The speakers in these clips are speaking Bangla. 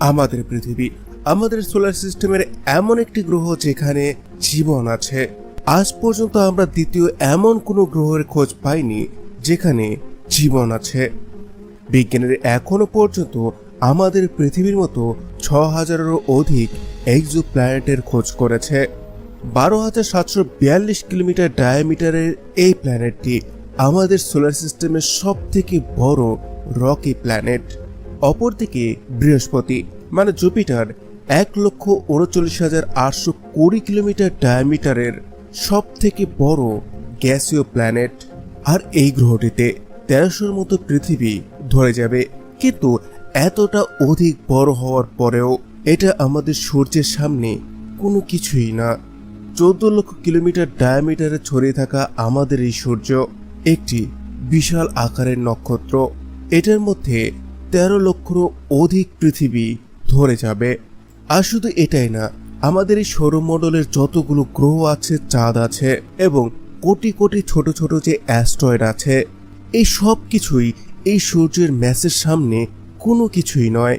আমাদের পৃথিবী, আমাদের সোলার সিস্টেমের এমন একটি গ্রহ যেখানে জীবন আছে। আজ পর্যন্ত আমরা দ্বিতীয় এমন কোনো গ্রহের খোঁজ পাইনি যেখানে জীবন আছে। বিজ্ঞানের এখনও পর্যন্ত আমাদের পৃথিবীর মতো ছ হাজারেরও অধিক এক্সো প্ল্যানেটের খোঁজ করেছে। বারো হাজার সাতশো বিয়াল্লিশ কিলোমিটার ডায়ামিটারের এই প্ল্যানেটটি আমাদের সোলার সিস্টেমের সব থেকে বড় রকি প্ল্যানেট অপরদিকে বৃহস্পতি মানে জুপিটার, এক লক্ষ উনচল্লিশ হাজার আটশো কুড়ি কিলোমিটার ডায়ামিটারের সব থেকে বড় গ্যাসীয় প্ল্যানেট আর এই গ্রহটিতে তেরোশোর মতো পৃথিবী ধরে যাবে। কিন্তু এতটা অধিক বড় হওয়ার পরেও এটা আমাদের সূর্যের সামনে কোনো কিছুই না। চোদ্দ লক্ষ কিলোমিটার ডায়ামিটারে ছড়িয়ে থাকা আমাদের এই সূর্য একটি বিশাল আকারের নক্ষত্র। এটার মধ্যে তেরো লক্ষরও অধিক পৃথিবী ধরে যাবে। আর শুধু এটাই না, আমাদের এই সৌরমণ্ডলের যতগুলো গ্রহ আছে, চাঁদ আছে এবং কোটি কোটি ছোট ছোট যে অ্যাস্ট্রয়েড আছে, এই সব কিছুই এই সূর্যের ম্যাসের সামনে কোনো কিছুই নয়।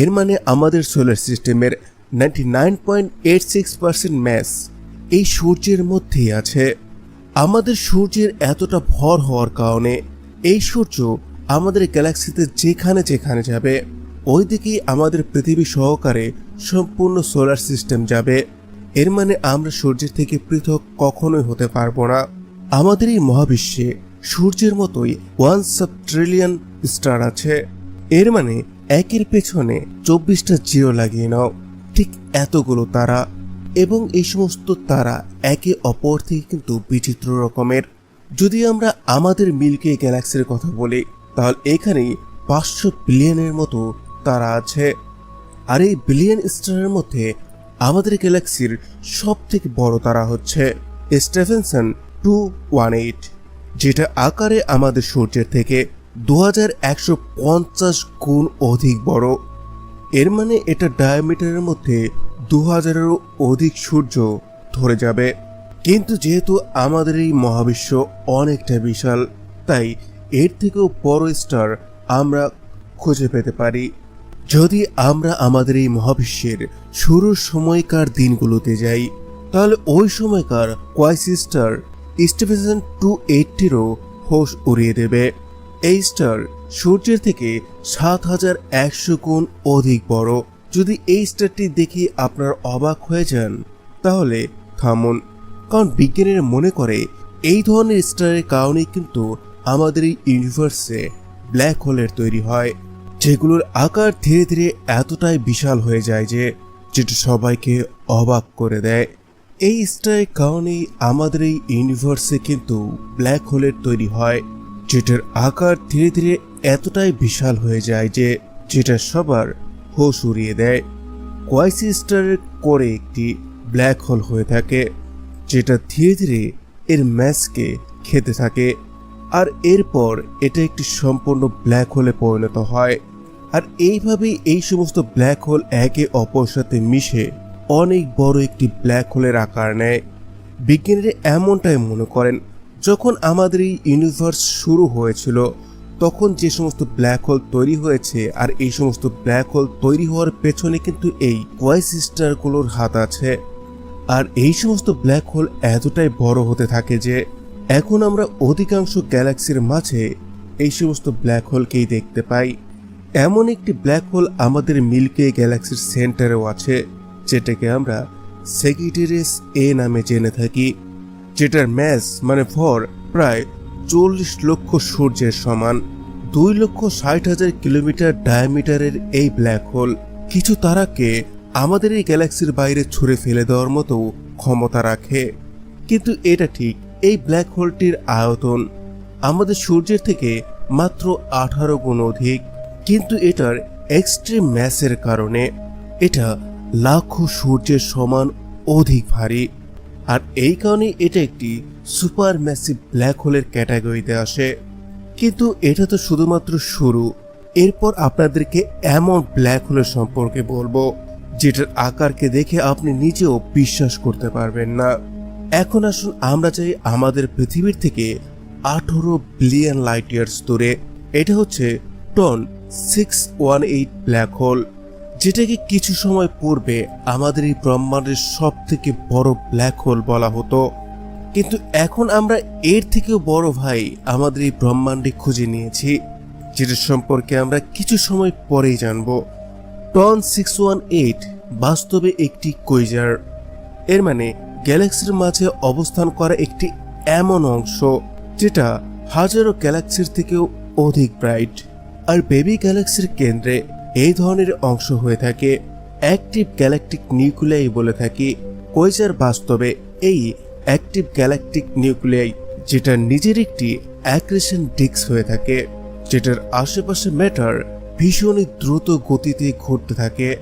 এর মানে আমাদের সোলার সিস্টেমের ninety nine point eight six percent mass এই সূর্যের মধ্যেই আছে। আমাদের সূর্যের এতটা ভর হওয়ার কারণে এই সূর্য আমাদের গ্যালাক্সিতে যেখানে যেখানে যাবে ওই দিকেই আমাদের পৃথিবী সহকারে সম্পূর্ণ সোলার সিস্টেম যাবে। এর মানে আমরা সূর্যের থেকে পৃথক কখনোই হতে পারব না। আমাদের এই মহাবিশ্বে সূর্যের মতোই ওয়ান সাব ট্রিলিয়ন স্টার আছে। এর মানে একের পেছনে চব্বিশটা জিরো লাগিয়ে নাও। ঠিক এতগুলো তারা এবং এই সমস্ত তারা একে অপর থেকে কিন্তু বিচিত্র রকমের। যদি আমরা আমাদের মিল্কি গ্যালাক্সির কথা বলি তাহলে এখানেই পাঁচশো বিলিয়নের মতো তারা আছে। আর এই বিলিয়ন স্টারের মধ্যে আমাদের গ্যালাক্সির সব থেকে বড় তারা হচ্ছে স্টেফেনসন টু ওয়ান এইট, যেটা আকারে আমাদের সূর্যের থেকে দু গুণ অধিক বড়। এর মানে এটা ডায়ামিটারের মধ্যে দু হাজারেরও অধিক সূর্য ধরে যাবে। কিন্তু যেহেতু আমাদের এই মহাবিশ্ব অনেকটা বিশাল, তাই এর থেকেও বড় স্টার আমরা খুঁজে পেতে পারি। যদি আমরা আমাদের এই মহাবিশ্বের শুরুর সময়কার দিনগুলোতে যাই, তাহলে ওই সময়কার কোয়াইসিস্টার স্টিফেনসন টু এইটটিরও হোশ উড়িয়ে দেবে। এই স্টার সূর্যের থেকে সাত হাজার একশো গুণ অধিক বড়। যদি এই স্টারটি দেখে আপনার অবাক হয়ে যান, তাহলে থামুন। কারণ বিজ্ঞানীরা মনে করে এই ধরনের স্টারের কারণেই কিন্তু আমাদের এই ইউনিভার্সে ব্ল্যাক হোলের তৈরি হয়, যেগুলোর আকার ধীরে ধীরে এতটাই বিশাল হয়ে যায় যে, যেটা সবাইকে অবাক করে দেয়। এই স্টারের কারণেই আমাদের এই ইউনিভার্সে কিন্তু ব্ল্যাক হোলের তৈরি হয়, যেটার আকার ধীরে ধীরে এতটাই বিশাল হয়ে যায় যে, যেটা সবার হোশ উড়িয়ে দেয়। কোয়াইসি স্টারের করে একটি ব্ল্যাক হোল হয়ে থাকে, যেটা ধীরে ধীরে এর ম্যাসকে খেতে থাকে। আর এরপর এটা একটি সম্পূর্ণ ব্ল্যাক হোলে পরিণত হয়। আর এইভাবেই এই সমস্ত ব্ল্যাক হোল একে অপর সাথে মিশে অনেক বড় একটি ব্ল্যাক হোলের আকার নেয়। বিজ্ঞানীরা এমনটাই মনে করেন, যখন আমাদের এই ইউনিভার্স শুরু হয়েছিল, তখন যে সমস্ত ব্ল্যাক হোল তৈরি হয়েছে আর এই সমস্ত ব্ল্যাক হোল তৈরি হওয়ার পেছনে কিন্তু এই কোয়াইসিস্টারগুলোর হাত আছে। আর এই সমস্ত ব্ল্যাক হোল এতটাই বড় হতে থাকে যে এখন আমরা অধিকাংশ গ্যালাক্সির মাঝে এই সমস্ত ব্ল্যাক হোলকেই দেখতে পাই। এমন একটি ব্ল্যাক হোল আমাদের মিল্কে গ্যালাক্সির সেন্টারেও আছে, যেটাকে আমরা সেকিটেরিস এ নামে জেনে থাকি, যেটার ম্যাস মানে ভর প্রায় চল্লিশ লক্ষ সূর্যের সমান। দুই লক্ষ ষাট হাজার কিলোমিটার ডায়ামিটারের এই ব্ল্যাক হোল কিছু তারাকে আমাদের এই গ্যালাক্সির বাইরে ছুঁড়ে ফেলে দেওয়ার মতো ক্ষমতা রাখে। কিন্তু এটা ঠিক এই ব্ল্যাক হোলটির আয়তন আমাদের সূর্যের থেকে মাত্র আঠারো গুণ অধিক। কিন্তু এটার এক্সট্রিম ম্যাসের কারণে এটা লাখো সূর্যের সমান অধিক ভারী। আর এই কারণে এটা একটি সুপার ম্যাসিভ ব্ল্যাক হোলের ক্যাটাগরিতে আসে। কিন্তু এটা তো শুধুমাত্র শুরু। এরপর আপনাদেরকে এমন ব্ল্যাক হোলের সম্পর্কে বলব, যেটার আকারকে দেখে আপনি নিজেও বিশ্বাস করতে পারবেন না। এখন আসুন আমরা চাই আমাদের পৃথিবীর থেকে আঠারো বিলিয়ন লাইট ইয়ার্স দূরে। এটা হচ্ছে TON six one eight black hole যেটাকে কিছু সময় পূর্বে আমাদের এই ব্রহ্মাণ্ডের সব থেকে বড় ব্ল্যাক হোল বলা হতো। কিন্তু এখন আমরা এর থেকেও বড় ভাই আমাদের এই ব্রহ্মাণ্ডে খুঁজে নিয়েছি, যেটা সম্পর্কে আমরা কিছু সময় পরেই জানব। টন সিক্স ওয়ান এইট বাস্তবে একটি কৈজার এর মানে গ্যালাক্সির মাঝে অবস্থান করা একটি এমন অংশ যেটা হাজারো গ্যালাক্সির থেকেও অধিক ব্রাইট। আর বেবি গ্যালাক্সির কেন্দ্রে এই ধরনের অংশ হয়ে থাকে। অ্যাক্টিভ গ্যালাকটিক নিউক্লিয়াই বলে থাকি কৈজার বাস্তবে এই অ্যাক্টিভ গ্যালাকটিক নিউক্লিয়াই যেটা নিজের একটি অ্যাক্রেশন ডিস্ক হয়ে থাকে, যেটার আশেপাশে ম্যাটার ভীষণই দ্রুত গতিতে ঘটতে থাকে।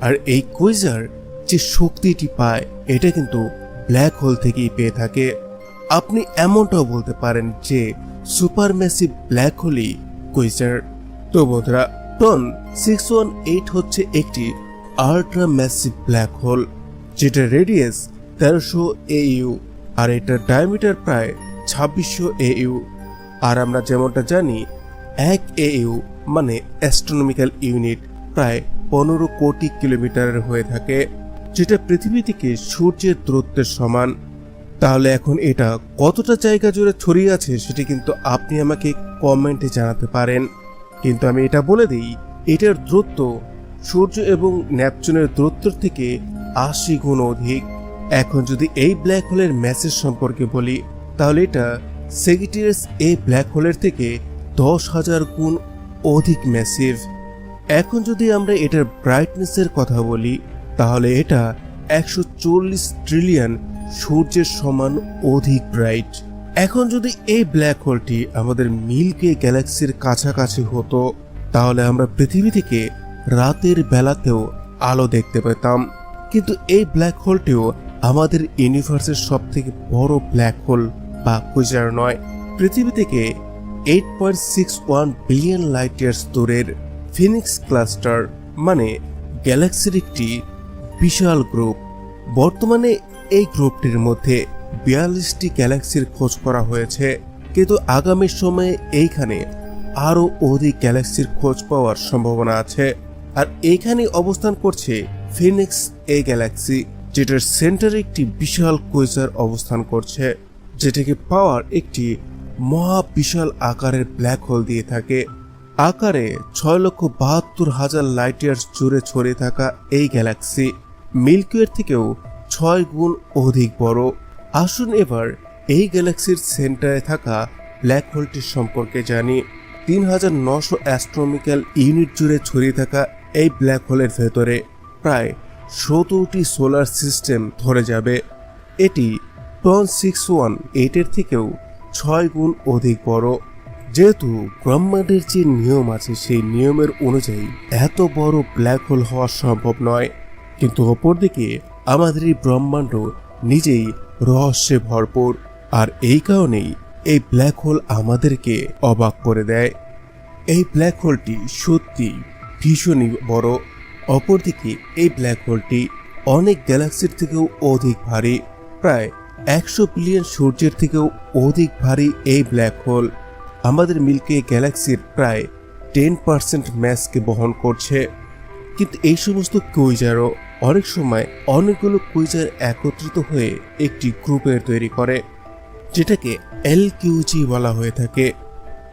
আর এই কুইজার যে শক্তিটি পায় এটা কিন্তু ব্ল্যাক হোল থেকেই পেয়ে থাকে। আপনি এমনটাও বলতে পারেন যে সুপার ম্যাসিভ ব্ল্যাক হোলই কুইজার তো বন্ধুরা, টন সিক্স ওয়ান এইট হচ্ছে একটি আল্ট্রা ম্যাসিভ ব্ল্যাক হোল যেটা রেডিয়াস তেরোশো এইউ আর এটার ডায়ামিটার প্রায় ছাব্বিশশো এইউ আর আমরা যেমনটা জানি, এক এইউ মানে অ্যাস্ট্রোনমিক্যাল ইউনিট প্রায় পনেরো কোটি কিলোমিটারের হয়ে থাকে। যেটা পৃথিবী থেকে সূর্যের দূরত্বের সমান, তাহলে এখন এটা কতটা জায়গা জুড়ে ছড়িয়ে আছে সেটি কিন্তু আপনি আমাকে কমেন্টে জানাতে পারেন। কিন্তু আমি এটা বলে দিই, এটার দূরত্ব সূর্য এবং ন্যাপচুনের দূরত্বের থেকে আশি গুণ অধিক। এখন যদি এই ব্ল্যাক হোলের ম্যাসেজ সম্পর্কে বলি, তাহলে এটা সেগিটিয়াস এই ব্ল্যাক হোলের থেকে দশ হাজার গুণ অধিক ম্যাসিভ এখন যদি আমরা এটার ব্রাইটনেসের কথা বলি তাহলে এটা একশো চল্লিশ ট্রিলিয়ন সূর্যের সমান অধিক ব্রাইট এখন যদি এই ব্ল্যাক হোলটি আমাদের মিল্কে গ্যালাক্সির কাছাকাছি হতো, তাহলে আমরা পৃথিবী থেকে রাতের বেলাতেও আলো দেখতে পেতাম। কিন্তু এই ব্ল্যাক হোলটিও আমাদের ইউনিভার্সের সব থেকে বড় ব্ল্যাক হোল বা কুইজার নয়। পৃথিবী থেকে eight point six one billion light years দূরের ফিনিক্স ক্লাস্টার মানে গ্যালাক্সির একটি বিশাল গ্রুপ। বর্তমানে এই গ্রুপটির মধ্যে বিয়াল্লিশটি গ্যালাক্সির খোঁজ করা হয়েছে। কিন্তু আগামী সময়ে এইখানে আরও অধিক গ্যালাক্সির খোঁজ পাওয়ার সম্ভাবনা আছে। আর এইখানে অবস্থান করছে ফিনিক্স এই গ্যালাক্সি, যেটার সেন্টারে একটি বিশাল কুইজার অবস্থান করছে, যেটাকে পাওয়ার একটি মহা বিশাল আকারের ব্ল্যাক হোল দিয়ে থাকে। আকারে ছয় লক্ষ বাহাত্তর হাজার লাইট ইয়ার্স জুড়ে ছড়িয়ে থাকা এই গ্যালাক্সি। মিল্কিওয়ের থেকেও ছয় গুণ অধিক বড় আসুন এবার এই গ্যালাক্সির সেন্টারে থাকা ব্ল্যাক হোলটির সম্পর্কে জানি। তিন হাজার নশো অ্যাস্ট্রোমিক্যাল ইউনিট জুড়ে ছড়িয়ে থাকা এই ব্ল্যাক হোলের ভেতরে প্রায় সতেরোটি সোলার সিস্টেম ধরে যাবে। এটি টন সিক্স ওয়ান এইটের থেকেও ছয় গুণ অধিক বড়। যেহেতু ব্রহ্মাণ্ডের যে নিয়ম আছে সেই নিয়মের অনুযায়ী এত বড় ব্ল্যাক হোল হওয়া সম্ভব নয়। কিন্তু অপরদিকে আমাদের এই ব্রহ্মাণ্ড নিজেই রহস্যে ভরপুর, আর এই কারণেই এই ব্ল্যাক হোল আমাদেরকে অবাক করে দেয়। এই ব্ল্যাক হোলটি সত্যি ভীষণই বড়। অপরদিকে এই ব্ল্যাক হোলটি অনেক গ্যালাক্সির থেকেও অধিক ভারী, প্রায় একশো বিলিয়ন সূর্যের থেকেও অধিক ভারী এই ব্ল্যাক হোল আমাদের মিল্কে গ্যালাক্সির প্রায় টেন পার্সেন্ট ম্যাসকে বহন করছে। কিন্তু এই সমস্ত কুইজারও অনেক সময় অনেকগুলো কুইজার একত্রিত হয়ে একটি গ্রুপের তৈরি করে, যেটাকে এল কিউজি বলা হয়ে থাকে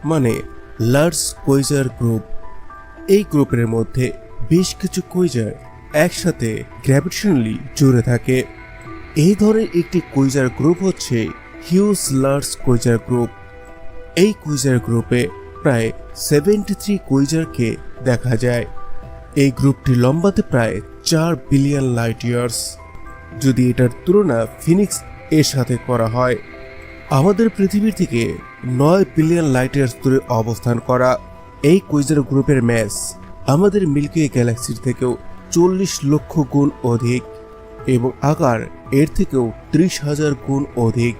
মানে লার্জ কুইজার গ্রুপ। এই গ্রুপের মধ্যে বেশ কিছু কুইজার একসাথে গ্র্যাভিটেশনালি জুড়ে থাকে। এই ধরনের একটি কুইজার গ্রুপ হচ্ছে হিউজ লার্জ কুইজার গ্রুপ। এই কুইজার গ্রুপে প্রায় সেভেন্টি থ্রি কুইজারকে দেখা যায়। এই গ্রুপটি লম্বাতে প্রায় চার বিলিয়ন লাইট ইয়ার্স যদি এটার তুলনা ফিনিক্স এর সাথে করা হয়, আমাদের পৃথিবী থেকে নয় বিলিয়ন লাইট ইয়ার্স দূরে অবস্থান করা এই কুইজার গ্রুপের ম্যাচ আমাদের মিল্কি গ্যালাক্সির থেকেও চল্লিশ লক্ষ গুণ অধিক এবং আকার এর থেকেও ত্রিশ হাজার গুণ অধিক।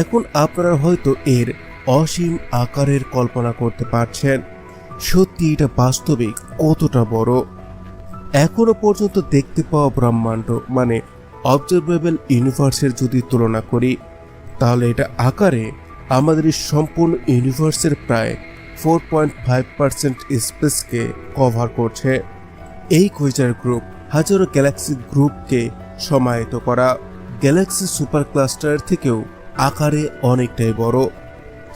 এখন আপনারা হয়তো এর অসীম আকারের কল্পনা করতে পারছেন, সত্যি এটা বাস্তবে কতটা বড়? এখনও পর্যন্ত দেখতে পাওয়া ব্রহ্মাণ্ড মানে অবজারভেবল ইউনিভার্সের যদি তুলনা করি, তাহলে এটা আকারে আমাদের সম্পূর্ণ ইউনিভার্সের প্রায় ফোর পয়েন্ট ফাইভ পার্সেন্ট স্পেসকে কভার করছে। এই কুইজার গ্রুপ হাজারো গ্যালাক্সি গ্রুপকে সমাহিত করা গ্যালাক্সি সুপার ক্লাস্টার থেকেও আকারে অনেকটাই বড়।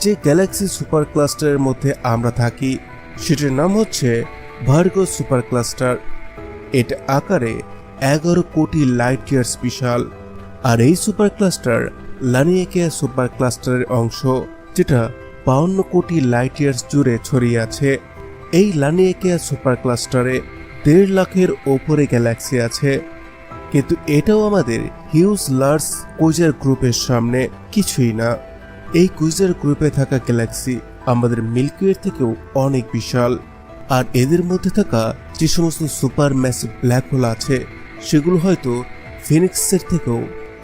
যে গ্যালাক্সি সুপার ক্লাস্টারের মধ্যে আমরা থাকি, সেটির নাম হচ্ছে ভার্গো সুপার ক্লাস্টার এটা আকারে এগারো কোটি লাইট ইয়ার্স বিশাল আর এই সুপার ক্লাস্টার লানিয়েকিয়া সুপার ক্লাস্টারের অংশ, যেটা বাউন্ন কোটি লাইট ইয়ার্স জুড়ে ছড়িয়ে আছে। এই লানিয়েকিয়া সুপার ক্লাস্টারে দেড় লাখের ওপরে গ্যালাক্সি আছে। কিন্তু এটাও আমাদের হিউজ লার্জ কুইজার গ্রুপের সামনে কিছুই না। এই কুইজার গ্রুপে থাকা গ্যালাক্সি আমাদের মিল্কিওয়ের থেকেও অনেক বিশাল। আর এদের মধ্যে থাকা যে সমস্ত সুপার ম্যাসিভ ব্ল্যাক হোল আছে, সেগুলো হয়তো ফিনিক্সের থেকেও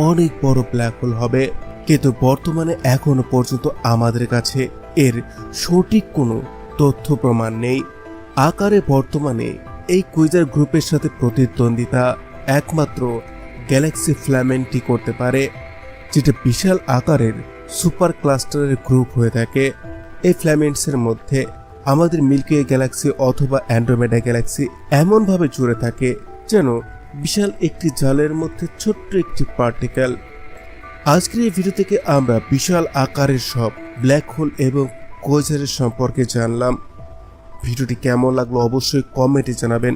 অনেক বড় ব্ল্যাক হোল হবে। কিন্তু বর্তমানে এখনও পর্যন্ত আমাদের কাছে এর সঠিক কোনো তথ্য প্রমাণ নেই। আকারে বর্তমানে এই কুইজার গ্রুপের সাথে প্রতিদ্বন্দ্বিতা একমাত্র গ্যালাক্সি ফ্ল্যামেন্টই করতে পারে, যেটা বিশাল আকারের সুপার ক্লাস্টারের গ্রুপ হয়ে থাকে। এই ফ্ল্যামেন্টসের মধ্যে আমাদের মিল্কি গ্যালাক্সি অথবা অ্যান্ড্রোমেডা গ্যালাক্সি এমনভাবে জুড়ে থাকে যেন বিশাল একটি জালের মধ্যে ছোট্ট একটি পার্টিকেল আজকের এই ভিডিও থেকে আমরা বিশাল আকারের সব ব্ল্যাক হোল এবং কোজারের সম্পর্কে জানলাম। ভিডিওটি কেমন লাগল অবশ্যই কমেন্টে জানাবেন।